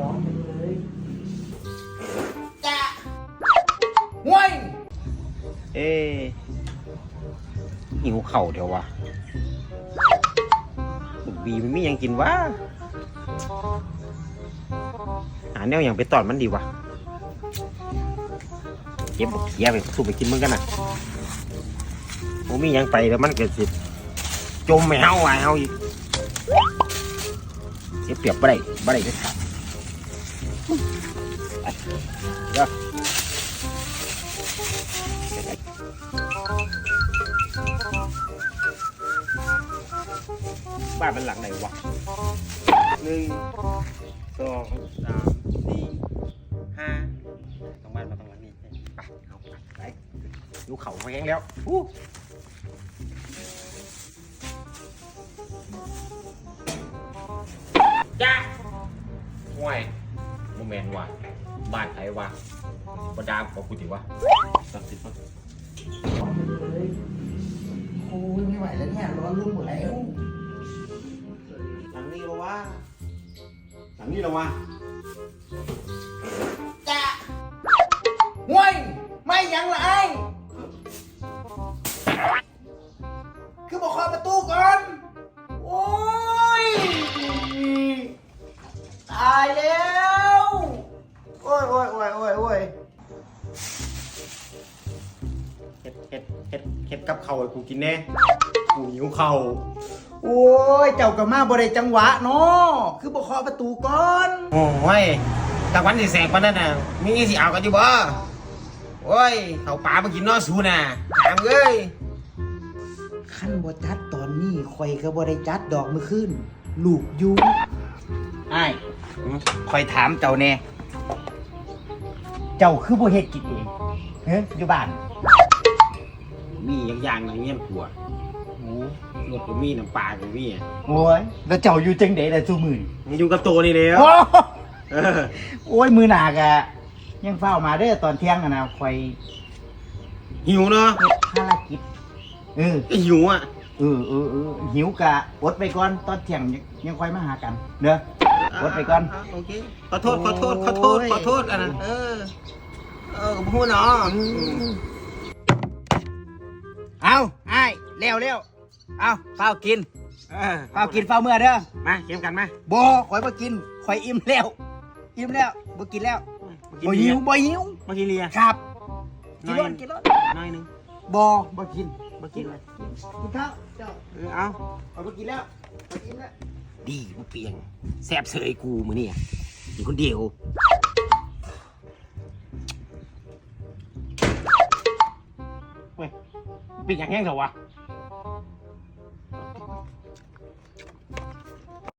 ร้องจังเลยจ้าห่วยเอ๊ะหิวเข่าวเดี๋ยววะลูกบีมันมีหยังกินวะหาแนวอย่างไปตอนมันดีวะเก็บบักเขียไปสู้ไปกินมันกันนะโอ้มีหยังไปแล้วมันเกิดสิจมไม่เฮาไว้เฮาอีกเสียเปรียบบ่ได้บ่ได้เด็ดขาดไป เดี๋ยวบ้านมันหลังไหนวะหนึ่งสองสามสี่ห้าตรงบ้านมาตรงหลังนี้ไปเอาไปไปดูเขาแห้งแล้วอู้จ้าห่วยโมเมนต์ว่ะ บ้านไผวะบดามของกูติวะสักสิบวะร้องจังเลยโอ้ยไม่ไหวแล้วเนี่ยร้อนรุ่นหมดแล้ว หลังนี้ปะวะหลังนี้เหรอวะจ้าห่วยไม่ยังละไอ้คือบอกเคาะประตูก่อน โอ้ย ตายแล้ว โอ้ยโอ้ยโอ้ยโอ้ยโอ้ยเฮ็ดเฮ็ดเฮ็ดเฮ็ดกับเขาวให้กูกินแน่ กูหิวเขาวโอ้ย เจ้ากับมาบ่ได้จังหวะเนาะคือบอกเคาะประตูก่อน โอ้ยกลางวันสิแสงปานนั้นน่ะมีสิเอากันอยู่บ่โอ้ยเขาป่ามากินเนอสูน่ะถามเอ้ยขั้นบ่จัดตอนนี้ข่อยก็บ่ได้จัดดอกมือขึ้นลูกอยูไอ้คอยถามเจ้าแน่ เจ้าคือบ่เฮ็ดกินเองเฮ้ยอยู่บ้านมีอย่างอย่างหนึงเงี้ยผัวหมูรถก็มีน้ำปลาก็มีอะโอ้ยแล้วเจ้าอยู่จังได๋ล่ะซุมื้อนี้มึงอยู่กับตัวนี่แล้วโอ้เออโอ้ยมื้อหน้ากะยังเฝ้ามาเด้อตอนเที่ยงอะนะคอยหิวเนาะเฮ็ดภารกิจเออก็หิวอะ เออเออเออหิวกะอดไปก่อนตอนเที่ยงยังยังค่อยมาหากันเด้อ กดไปก่อนะโอเคขอโทษขอโทษขอโทษขอโทษอันนั้นเออ เออพูดเนาะอืมเอาไอ้เร็วเร็วเอาเฝ้ากินเออเฝ้ากินเฝ้าเมื่อเด้อมาเกมกันมาบ่ข่อยบ่กินข่อยอิ่มแล้ว อิ่มแล้วบ่กินแล้วมากินบ่เลีหิยวบ่หิวมากินเลียครับน้กิอนยรถกินรถน้อยหนึงบ่บ่กินมากินเลยกินข้าวเจ้าเออเอาเอาบ่กินแล้วบ่กินแล้ว ดีบ่เปลี่ยนแซบเสยกูมือนี่อยู่คนเดียวเว้ยเป็นอย่างแห้งเหรอวะ